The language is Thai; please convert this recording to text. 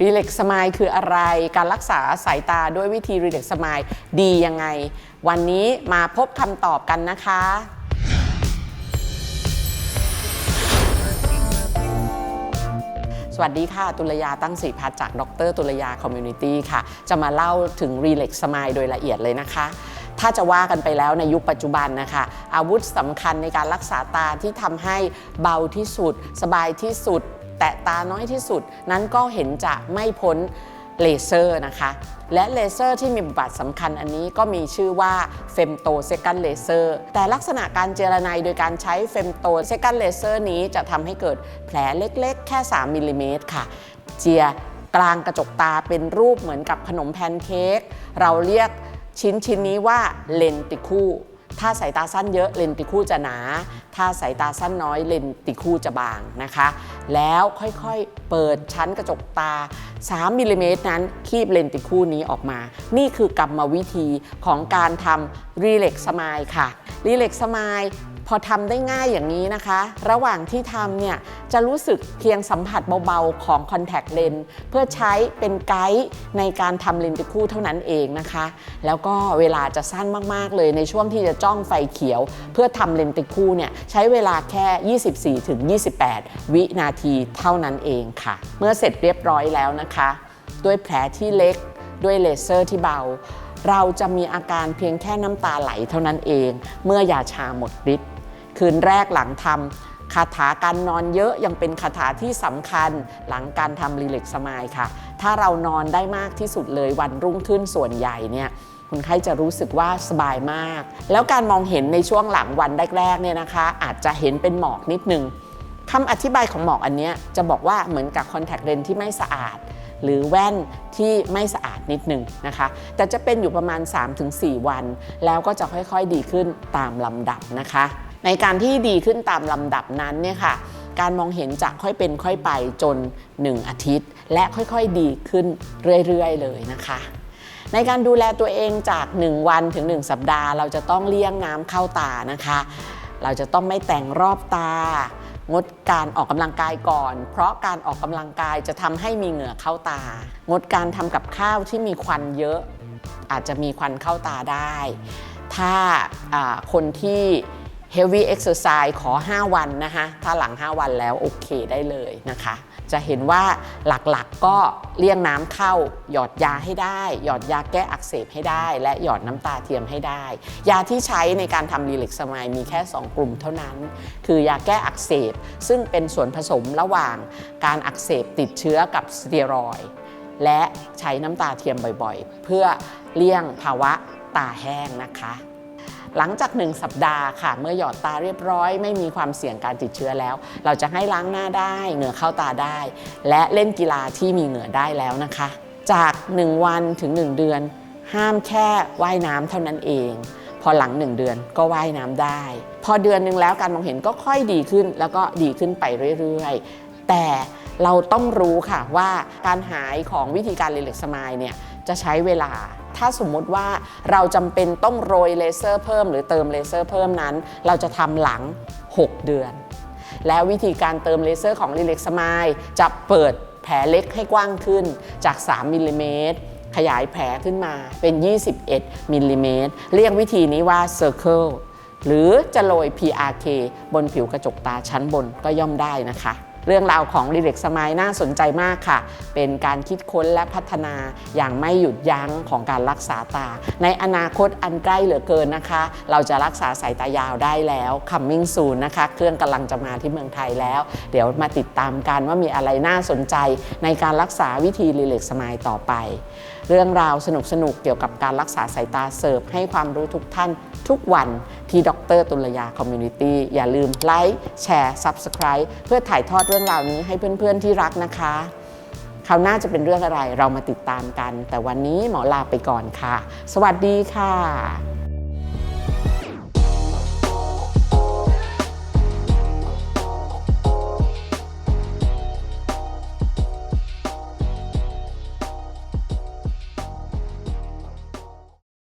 รีเล็กสมายคืออะไร การรักษาสายตาด้วยวิธีรีเล็กสมายดียังไง วันนี้มาพบคำตอบกันนะคะ สวัสดีค่ะ ตุลยาตั้งสีพัฒน์จากดร ตุลยาคอมมูนิตี้ค่ะ จะมาเล่าถึงรีเล็กสมายโดยละเอียดเลยนะคะถ้าจะว่ากันไปแล้วในยุคปัจจุบันนะคะ อาวุธสำคัญในการรักษาตาที่ทำให้เบาที่สุด สบายที่สุด ตะตาน้อยที่สุด นั้นก็เห็นจะไม่พ้นเลเซอร์นะคะ และเลเซอร์ที่มีบทบาทสำคัญอันนี้ก็มีชื่อว่าเฟมโตเซกันเลเซอร์แต่ลักษณะการเจรไนโดยการใช้เฟมโตเซกันเลเซอร์นี้จะทำให้เกิดแผลเล็กๆ แค่ 3มิลลิเมตรค่ะ เจียกลางกระจกตาเป็นรูปเหมือนกับขนมแพนเค้กเราเรียกชิ้นชิ้นนี้ว่าเลนติคู ถ้าสายตาสั้นเยอะเลนติคู่จะหนา ถ้าสายตาสั้นน้อยเลนติคู่จะบางนะคะ แล้วค่อยๆ เปิดชั้นกระจกตา 3มิลลิเมตรนั้นคีบเลนติคู่นี้ออกมา นี่คือกรรมวิธีของการทำรีเล็กสมายค่ะรีเล็กสมาย พอทำได้ง่ายอย่างนี้นะคะ ระหว่างที่ทำเนี่ยจะรู้สึกเพียงสัมผัสเบาๆของคอนแทคเลนส์เพื่อใช้เป็นไกด์ในการทำเลนส์คู่เท่านั้นเองนะคะ แล้วก็เวลาจะสั้นมากๆเลยในช่วงที่จะจ้องไฟเขียว เพื่อทำเลนส์คู่เนี่ยใช้เวลาแค่ 24-28 วินาทีเท่านั้นเองค่ะ เมื่อเสร็จเรียบร้อยแล้วนะคะ ด้วยแผลที่เล็กด้วยเลเซอร์ที่เบาเราจะมีอาการเพียงแค่น้ำตาไหลเท่านั้นเอง เมื่อยาชาหมดฤทธิ์ คืนแรกหลังทำคาถาการนอนเยอะยังเป็นคาถาที่สำคัญหลังการทำรีเล็กสมายค่ะ ถ้าเรานอนได้มากที่สุดเลยวันรุ่งขึ้นส่วนใหญ่เนี่ยคนไข้จะรู้สึกว่าสบายมาก แล้วการมองเห็นในช่วงหลังวันแรกๆเนี่ยนะคะ อาจจะเห็นเป็นหมอกนิดนึงคำอธิบายของหมอกอันนี้จะบอกว่าเหมือนกับคอนแทคเลนส์ที่ไม่สะอาด หรือแว่นที่ไม่สะอาดนิดหนึ่งนะคะ แต่จะเป็นอยู่ประมาณ 3-4 วัน แล้วก็จะค่อยๆดีขึ้นตามลำดับนะคะ ในการที่ดีขึ้นตามลำดับนั้นเนี่ยค่ะการมองเห็นจะค่อยเป็นค่อยไปจน 1 อาทิตย์ และค่อยๆดีขึ้นเรื่อยๆ เลยนะคะ ในการดูแลตัวเองจาก 1 วันถึง 1 สัปดาห์ เราจะต้องเลี่ยงน้ำเข้าตานะคะ เราจะต้องไม่แต่งรอบตา งดการออกกำลังกายก่อน เพราะการออกกำลังกายจะทำให้มีเหงื่อเข้าตา งดการทำกับข้าวที่มีควันเยอะ อาจจะมีควันเข้าตาได้ ถ้าอ่าคนที่ heavy exercise ขอ 5 วันนะคะถ้าหลัง 5 วันแล้วโอเคได้เลยนะคะ จะเห็นว่าหลักๆก็เลี่ยงน้ำเข้า หยอดยาให้ได้ หยอดยาแก้อักเสบให้ได้ และหยอดน้ำตาเทียมให้ได้ ยาที่ใช้ในการทำรีเล็กซ์สมายมีแค่ 2 กลุ่มเท่านั้น คือยาแก้อักเสบ ซึ่งเป็นส่วนผสมระหว่างการอักเสบติดเชื้อกับสเตียรอยและใช้น้ำตาเทียมบ่อยๆ เพื่อเลี่ยงภาวะตาแห้งนะคะ หลังจาก 1 สัปดาห์ค่ะ เมื่อหยอดตาเรียบร้อย ไม่มีความเสี่ยงการติดเชื้อแล้ว เราจะให้ล้างหน้าได้เหงื่อเข้าตาได้ และเล่นกีฬาที่มีเหงื่อได้แล้วนะคะ จาก 1 วันถึง 1 เดือน ห้ามแค่ว่ายน้ำเท่านั้นเอง พอหลัง 1 เดือนก็ว่ายน้ำได้ พอเดือนหนึ่งแล้วการมองเห็นก็ค่อยดีขึ้นแล้วก็ดีขึ้นไปเรื่อยๆ แต่เราต้องรู้ค่ะว่าการหายของวิธีการรีเล็กสมายเนี่ยจะใช้เวลา ถ้าสมมุติว่าเราจำเป็นต้องโรยเลเซอร์เพิ่มหรือเติมเลเซอร์เพิ่มนั้น เราจะทำหลัง 6 เดือน แล้ววิธีการเติมเลเซอร์ของ r e l a x s m i l e จะเปิดแผลเล็กให้กว้างขึ้นจาก 3มิลลิเมตรขยายแผลขึ้นมาเป็น 21มิลลิเมตรเรียกวิธีนี้ว่า Circle หรือจะโรย PRK บนผิวกระจกตาชั้นบนก็ย่อมได้นะคะ เรื่องราวของรีเล็กสมายน่าสนใจมากค่ะ เป็นการคิดค้นและพัฒนาอย่างไม่หยุดยั้งของการรักษาตา ในอนาคตอันใกล้เหลือเกินนะคะ เราจะรักษาสายตายาวได้แล้ว coming soon นะคะ เครื่องกำลังจะมาที่เมืองไทยแล้ว เดี๋ยวมาติดตามกันว่ามีอะไรน่าสนใจในการรักษาวิธีรีเล็กสมายต่อไป เรื่องราวสนุกๆเกี่ยวกับการรักษาสายตาเสิร์ฟให้ความรู้ทุกท่านทุกวัน ที่ดรตุลยาคอมมูนิตี้อย่าลืมไลค์แชร์ Subscribe เพื่อถ่ายทอดเรื่องราวนี้ให้เพื่อนๆที่รักนะคะคราวหน้าจะเป็นเรื่องอะไรเรามาติดตามกัน แต่วันนี้หมอลาไปก่อนค่ะ สวัสดีค่ะ